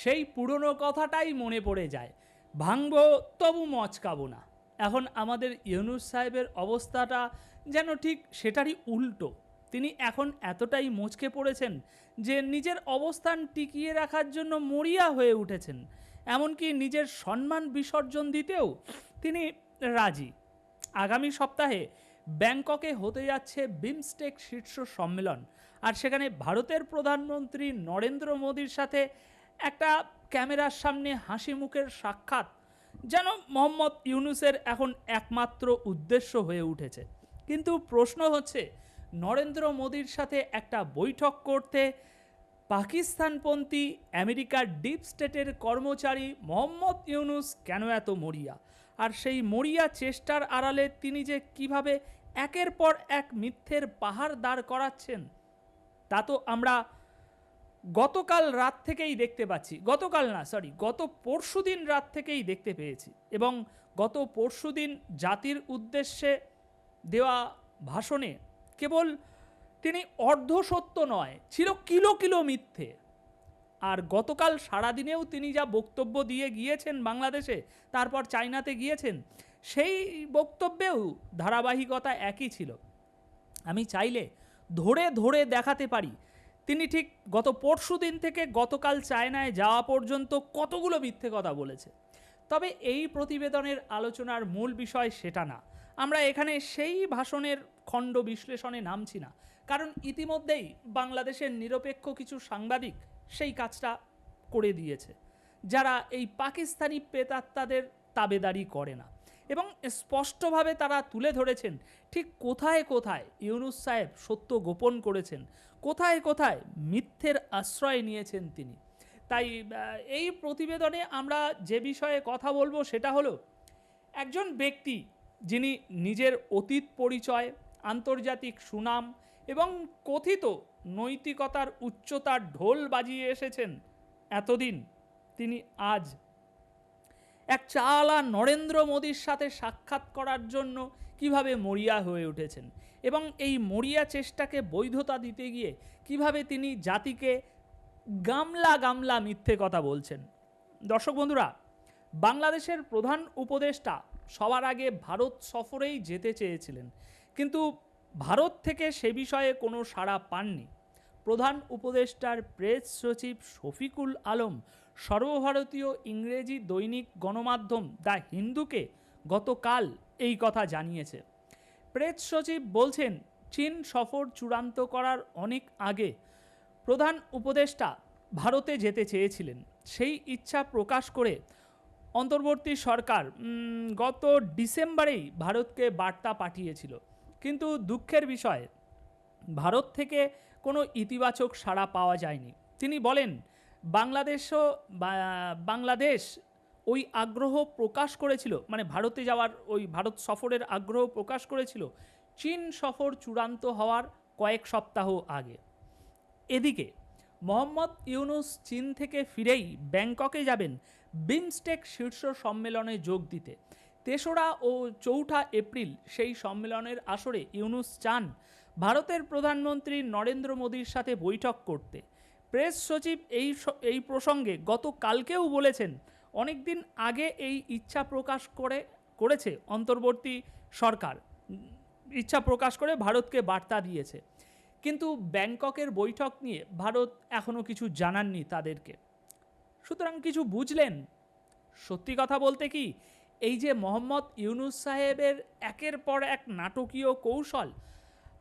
সেই পুরনো কথাটাই মনে পড়ে যায়। ভাঙব, তবু মচকাবো না। এখন আমাদের ইউনুস সাহেবের অবস্থাটা যেন ঠিক সেটারই উল্টো। তিনি এখন এতটাই মুচকে পড়েছেন যে নিজের অবস্থান টিকিয়ে রাখার জন্য মরিয়া হয়ে উঠেছেন। এমনকি নিজের সম্মান বিসর্জন দিতেও তিনি রাজি। আগামী সপ্তাহে ব্যাংককে হতে যাচ্ছে বিমস্টেক শীর্ষ সম্মেলন। আর সেখানে ভারতের প্রধানমন্ত্রী নরেন্দ্র মোদীর সাথে একটা ক্যামেরার সামনে হাসি মুখের সাক্ষাৎ, যেন মোহাম্মদ ইউনুসের এখন একমাত্র উদ্দেশ্য হয়ে উঠেছে। কিন্তু প্রশ্ন হচ্ছে, নরেন্দ্র মোদীর সাথে একটা বৈঠক করতে পাকিস্তানপন্থী আমেরিকার ডিপ স্টেটের কর্মচারী মোহাম্মদ ইউনুস কেন এত মরিয়া? আর সেই মরিয়া চেষ্টার আড়ালে তিনি যে কীভাবে একের পর এক মিথ্যের পাহাড় দাঁড় করাচ্ছেন, তা তো আমরা গতকাল রাত থেকেই দেখতে পাচ্ছি, গতকাল না সরি গত পরশুদিন রাত থেকেই দেখতে পেয়েছি এবং গত পরশুদিন জাতির উদ্দেশ্যে দেওয়া ভাষণে কেবল তিনি অর্ধসত্য নয়, ছিল কিলো কিলো মিথ্যে। আর গতকাল সারাদিনেও তিনি যা বক্তব্য দিয়ে গিয়েছেন বাংলাদেশে, তারপর চায়নাতে গিয়েছেন, সেই বক্তব্যেও ধারাবাহিকতা একই ছিল। আমি চাইলে ধরে ধরে দেখাতে পারি তিনি ঠিক গত পরশু দিন থেকে গতকাল চায়নায় যাওয়া পর্যন্ত কতগুলো মিথ্যে কথা বলেছে। তবে এই প্রতিবেদনের আলোচনার মূল বিষয় সেটা না। আমরা এখানে সেই ভাষণের খণ্ড বিশ্লেষণে নামছি না। কারণ ইতিমধ্যেই বাংলাদেশের নিরপেক্ষ কিছু সাংবাদিক সেই কাজটা করে দিয়েছে। যারা এই পাকিস্তানি প্রেতাত্মাদের তাবেদারি করে না। এবং স্পষ্টভাবে তারা তুলে ধরেছেন, ঠিক কোথায় কোথায় ইউনুস সাহেব সত্য গোপন করেছেন, কোথায় কোথায় মিথ্যের আশ্রয় নিয়েছেন তিনি। তাই এই প্রতিবেদনে আমরা যে বিষয়ে কথা বলব সেটা হলো, একজন ব্যক্তি যিনি নিজের অতীত পরিচয়, আন্তর্জাতিক সুনাম এবং কথিত নৈতিকতার উচ্চতার ঢোল বাজিয়ে এসেছেন, এতদিন তিনি আজ এক চালা নরেন্দ্র মোদীর সাথে সাক্ষাৎ করার জন্য কীভাবে মরিয়া হয়ে উঠেছেন? এবং এই মরিয়া চেষ্টাকে বৈধতা দিতে গিয়ে কীভাবে তিনি জাতিকে গামলা গামলা মিথ্যে কথা বলছেন? দর্শক বন্ধুরা, বাংলাদেশের প্রধান উপদেষ্টা সবার আগে ভারত সফরেই যেতে চেয়েছিলেন। কিন্তু ভারত থেকে সে বিষয়ে কোনো সাড়া পাননি। প্রধান উপদেষ্টার প্রেস সচিব শফিকুল আলম সর্বভারতীয় ইংরেজি দৈনিক গণমাধ্যম দ্য হিন্দুকে গতকাল এই কথা জানিয়েছে। প্রেস সচিব বলছেন, চীন সফর চূড়ান্ত করার অনেক আগে প্রধান উপদেষ্টা ভারতে যেতে চেয়েছিলেন। সেই ইচ্ছা প্রকাশ করে অন্তর্বর্তী সরকার গত ডিসেম্বরেই ভারতকে বার্তা পাঠিয়েছিল। কিন্তু দুঃখের বিষয়, ভারত থেকে কোনো ইতিবাচক সাড়া পাওয়া যায়নি। তিনি বলেন, বাংলাদেশও বাংলাদেশ ওই আগ্রহ প্রকাশ করেছিল মানে ভারতে যাওয়ার ওই ভারত সফরের আগ্রহ প্রকাশ করেছিল, চীন সফর চূড়ান্ত হওয়ার কয়েক সপ্তাহ আগে। এদিকে, মোহাম্মদ ইউনুস চীন থেকে ফিরেই ব্যাংককে যাবেন বিমস্টেক শীর্ষ সম্মেলনে যোগ দিতে। তেসরা ও চৌঠা এপ্রিল সেই সম্মেলনের আসরে ইউনুস চান ভারতের প্রধানমন্ত্রী নরেন্দ্র মোদীর সাথে বৈঠক করতে। প্রেস সচিব এই এই প্রসঙ্গে গতকালকেও বলেছেন অনেক দিন আগে এই ইচ্ছা প্রকাশ করে, করেছে অন্তর্বর্তী সরকার। ইচ্ছা প্রকাশ করে ভারতকে বার্তা দিয়েছে। কিন্তু ব্যাংককের বৈঠক নিয়ে ভারত এখনও কিছু জানাননি তাদেরকে। সুতরাং কিছু বুঝলেন? সত্যি কথা বলতে কি, এই যে মোহাম্মদ ইউনুস সাহেবের একের পর এক নাটকীয় কৌশল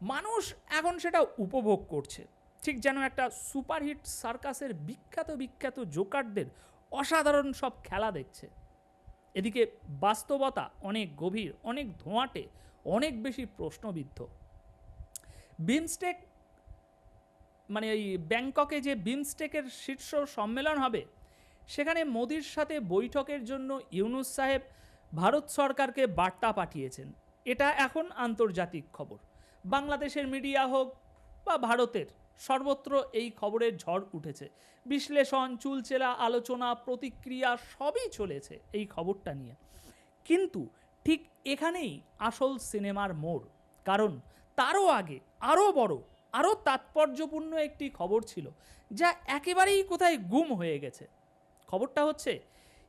মানুষ এখন সেটা উপভোগ করছে। ঠিক যেন একটা সুপারহিট সার্কাসের বিখ্যাত বিখ্যাত জোকারদের অসাধারণ সব খেলা দেখছে। এদিকে বাস্তবতা অনেক গভীর, অনেক ধোঁয়াটে, অনেক বেশি প্রশ্নবিদ্ধ। বিমস্টেক মানে এই ব্যাংককে যে বিমস্টেকের শীর্ষ সম্মেলন হবে, সেখানে মোদির সাথে বৈঠকের জন্য ইউনুস সাহেব ভারত সরকারকে বার্তা পাঠিয়েছেন। এটা এখন আন্তর্জাতিক খবর। বাংলাদেশের মিডিয়া হোক বা ভারতের, সর্বত্র এই খবরের ঝড় উঠেছে। বিশ্লেষণ, চুলচেরা, আলোচনা, প্রতিক্রিয়া সবই চলেছে এই খবরটা নিয়ে। কিন্তু ঠিক এখানেই আসল সিনেমার মোড়, কারণ তারও আগে আরও বড়, আরও তাৎপর্যপূর্ণ একটি খবর ছিল, যা একেবারেই কোথায় গুম হয়ে গেছে। খবরটা হচ্ছে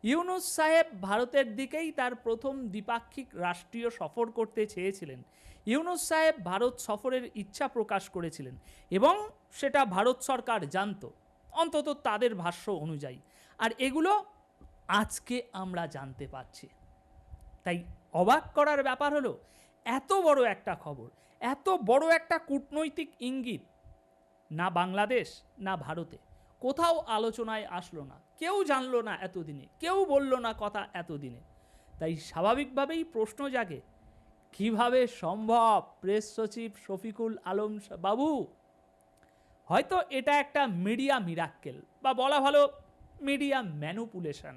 ইউনুস সাহেব ভারতের দিকেই তার প্রথম দ্বিপাক্ষিক রাষ্ট্রীয় সফর করতে চেয়েছিলেন। ইউনুস সাহেব ভারত সফরের ইচ্ছা প্রকাশ করেছিলেন এবং সেটা ভারত সরকার জানত, অন্তত তাদের ভাষ্য অনুযায়ী। আর এগুলো আজকে আমরা জানতে পারছি। তাই অবাক করার ব্যাপার হলো, এত বড় একটা খবর, এত বড় একটা কূটনৈতিক ইঙ্গিত, না বাংলাদেশ, না ভারতে। কোথাও আলোচনায় আসলো না। কেউ জানলো না এতদিনে, কেউ বলল না কথা এতদিনে। তাই স্বাভাবিকভাবেই প্রশ্ন জাগে, কীভাবে সম্ভব প্রেস সচিব শফিকুল আলম বাবু? হয়তো এটা একটা মিডিয়া মিরাক্কেল বা বলা ভালো মিডিয়া ম্যানুপুলেশন।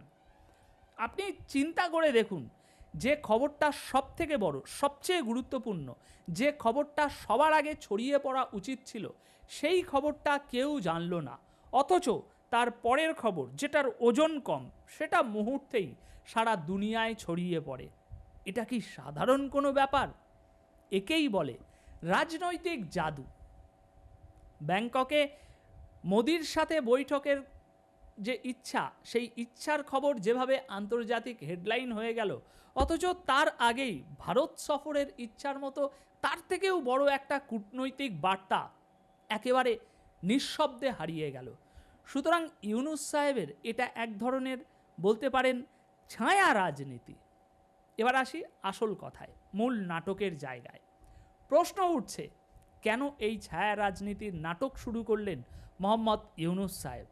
আপনি চিন্তা করে দেখুন, যে খবরটা সব থেকে বড়, সবচেয়ে গুরুত্বপূর্ণ, যে খবরটা সবার আগে ছড়িয়ে পড়া উচিত ছিল, সেই খবরটা কেউ জানলো না। অথচ তার পরের খবর, যেটার ওজন কম, সেটা মুহূর্তেই সারা দুনিয়ায় ছড়িয়ে পড়ে। এটা কি সাধারণ কোনো ব্যাপার? একেই বলে রাজনৈতিক জাদু। ব্যাংককে মোদির সাথে বৈঠকের যে ইচ্ছা, সেই ইচ্ছার খবর যেভাবে আন্তর্জাতিক হেডলাইন হয়ে গেল, অথচ তার আগেই ভারত সফরের ইচ্ছার মতো তার থেকেও বড় একটা কূটনৈতিক বার্তা একেবারে নিঃশব্দে হারিয়ে গেল। সুতরাং ইউনুস সাহেবের এটা এক ধরনের বলতে পারেন ছায়া রাজনীতি। এবার আসি আসল কথায়, মূল নাটকের জায়গায়। প্রশ্ন উঠছে, কেন এই ছায়া রাজনীতির নাটক শুরু করলেন মোহাম্মদ ইউনুস সাহেব?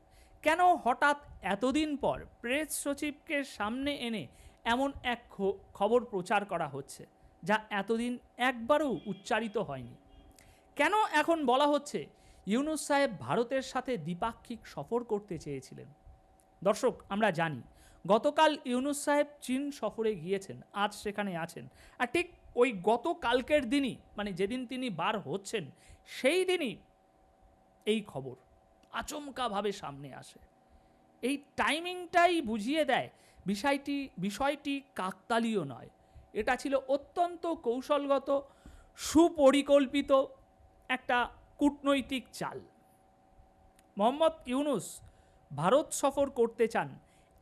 কেন হঠাৎ এতদিন পর প্রেস সচিবকে সামনে এনে এমন এক খবর প্রচার করা হচ্ছে, যা এতদিন একবারও উচ্চারিত হয়নি? কেন এখন বলা হচ্ছে ইউনুস সাহেব ভারতের সাথে দ্বিপাক্ষিক সফর করতে চেয়েছিলেন। দর্শক, আমরা জানি, গতকাল ইউনুস সাহেব চীন সফরে গিয়েছেন, আজ সেখানে আছেন। আর ঠিক ওই গতকালকের দিনই মানে যেদিন তিনি বার হচ্ছেন, সেই দিনই এই খবর আচমকাভাবে সামনে আসে। এই টাইমিংটাই বুঝিয়ে দেয়, বিষয়টি বিষয়টি কাকতালীয় নয়। এটা ছিল অত্যন্ত কৌশলগত, সুপরিকল্পিত একটা কূটনৈতিক চাল। মোহাম্মদ ইউনুস ভারত সফর করতে চান।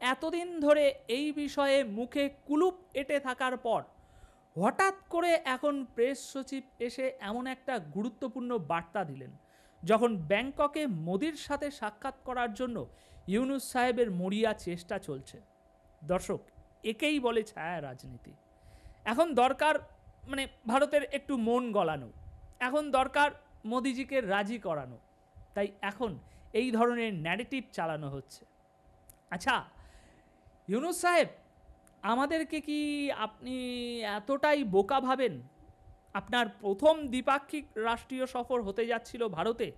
এতদিন ধরে এই বিষয়ে মুখে কুলুপ এঁটে থাকার পর হঠাৎ করে এখন প্রেস সচিব এসে এমন একটা গুরুত্বপূর্ণ বার্তা দিলেন, যখন ব্যাংককে মোদির সাথে সাক্ষাৎ করার জন্য ইউনুস সাহেবের মরিয়া চেষ্টা চলছে। দর্শক, একেই বলে ছায়া রাজনীতি। এখন দরকার মানে ভারতের একটু মন গলানো। এখন দরকার মোদিজিকে রাজি করানো। তাই এখন এই ধরনের ন্যারেটিভ চালানো হচ্ছে। আচ্ছা ইউনুস সাহেব, আমাদেরকে কি আপনি এতটাই বোকা ভাবেন? আপনার প্রথম দ্বিপাক্ষিক রাষ্ট্রীয় সফর হতে যাচ্ছিল ভারতে।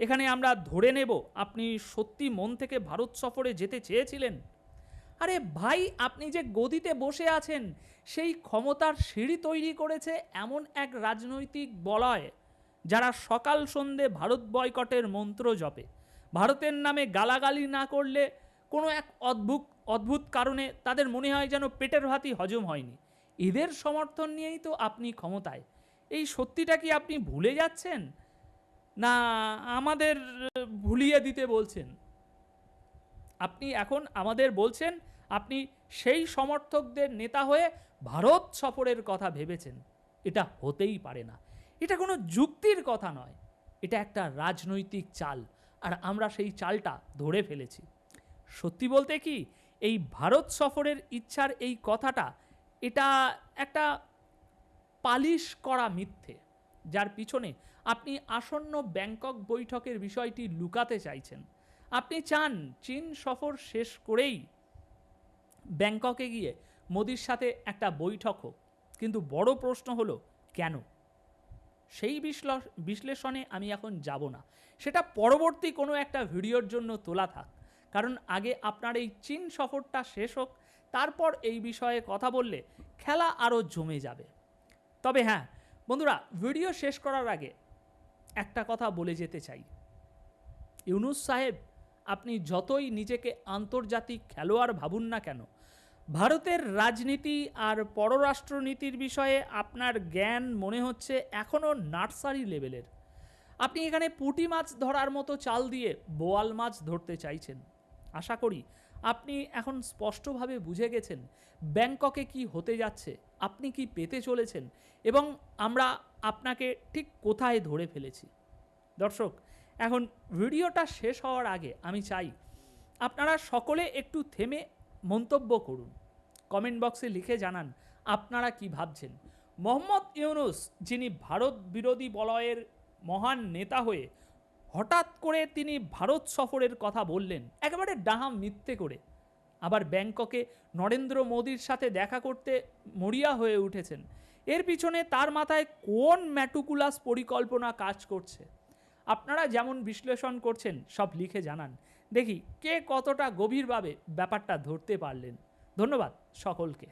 এখানে আমরা ধরে নেব, আপনি সত্যি মন থেকে ভারত সফরে যেতে চেয়েছিলেন। আরে ভাই, আপনি যে গদিতে বসে আছেন, সেই ক্ষমতার সিঁড়ি তৈরি করেছে এমন এক রাজনৈতিক বলয়। যারা সকাল সন্ধে ভারত বয়কটের মন্ত্র জপে। ভারতের নামে গালাগালি না করলে কোনো এক অদ্ভুত অদ্ভুত কারণে তাদের মনে হয় যেন পেটের ভাতই হজম হয়নি। এদের সমর্থন নিয়েই তো আপনি ক্ষমতায়। এই সত্যিটা কি আপনি ভুলে যাচ্ছেন? না, আমাদের ভুলিয়ে দিতে বলছেন। আপনি এখন আমাদের বলছেন, আপনি সেই সমর্থকদের নেতা হয়ে ভারত সফরের কথা ভেবেছেন। এটা হতেই পারে না। এটা কোনো যুক্তির কথা নয়। এটা একটা রাজনৈতিক চাল, আর আমরা সেই চালটা ধরে ফেলেছি। সত্যি বলতে কি, এই ভারত সফরের ইচ্ছার এই কথাটা, এটা একটা পালিশ করা মিথ্যে, যার পিছনে আপনি আসন্ন ব্যাংকক বৈঠকের বিষয়টি লুকাতে চাইছেন। আপনি চান চীন সফর শেষ করেই ব্যাংককে গিয়ে মোদির সাথে একটা বৈঠক হোক। কিন্তু বড় প্রশ্ন হলো, কেন? সেই বিশ্ল- বিশ্লেষণে আমি এখন যাব না। সেটা পরবর্তী কোনো একটা ভিডিওর জন্য তোলা থাক। কারণ আগে আপনার এই চীন সফরটা শেষ হোক, তারপর এই বিষয়ে কথা বললে খেলা আরও জমে যাবে। তবে হ্যাঁ বন্ধুরা, ভিডিও শেষ করার আগে একটা কথা বলে যেতে চাই। ইউনুস সাহেব, আপনি যতই নিজেকে আন্তর্জাতিক খেলোয়াড় ভাবুন না কেন ভারতের রাজনীতি আর পররাষ্ট্রনীতির বিষয়ে আপনার জ্ঞান মনে হচ্ছে এখনও নার্সারি লেভেলের। আপনি এখানে পুঁটি মাছ ধরার মতো চাল দিয়ে বোয়াল মাছ ধরতে চাইছেন। আশা করি আপনি এখন স্পষ্টভাবে বুঝে গেছেন ব্যাংককে কি হতে যাচ্ছে, আপনি কি পেতে চলেছেন এবং আমরা আপনাকে ঠিক কোথায় ধরে ফেলেছি। দর্শক, এখন ভিডিওটা শেষ হওয়ার আগে আমি চাই আপনারা সকলে একটু থেমে মন্তব্য করুন। কমেন্ট বক্সে লিখে জানান, আপনারা কি ভাবছেন? মোহাম্মদ ইউনুস, যিনি ভারত বিরোধী বলয়ের মহান নেতা হয়ে হঠাৎ করে তিনি ভারত সফরের কথা বললেন, একেবারে ডাহা মিথ্যে করে। আবার ব্যাংককে নরেন্দ্র মোদীর সাথে দেখা করতে মরিয়া হয়ে উঠেছেন। এর পিছনে তার মাথায় কোন ম্যাটুকুলাস পরিকল্পনা কাজ করছে? আপনারা যেমন বিশ্লেষণ করছেন, সব লিখে জানান। দেখি কে কতটা গভীরভাবে ব্যাপারটা ধরতে পারলেন। ধন্যবাদ সকলকে।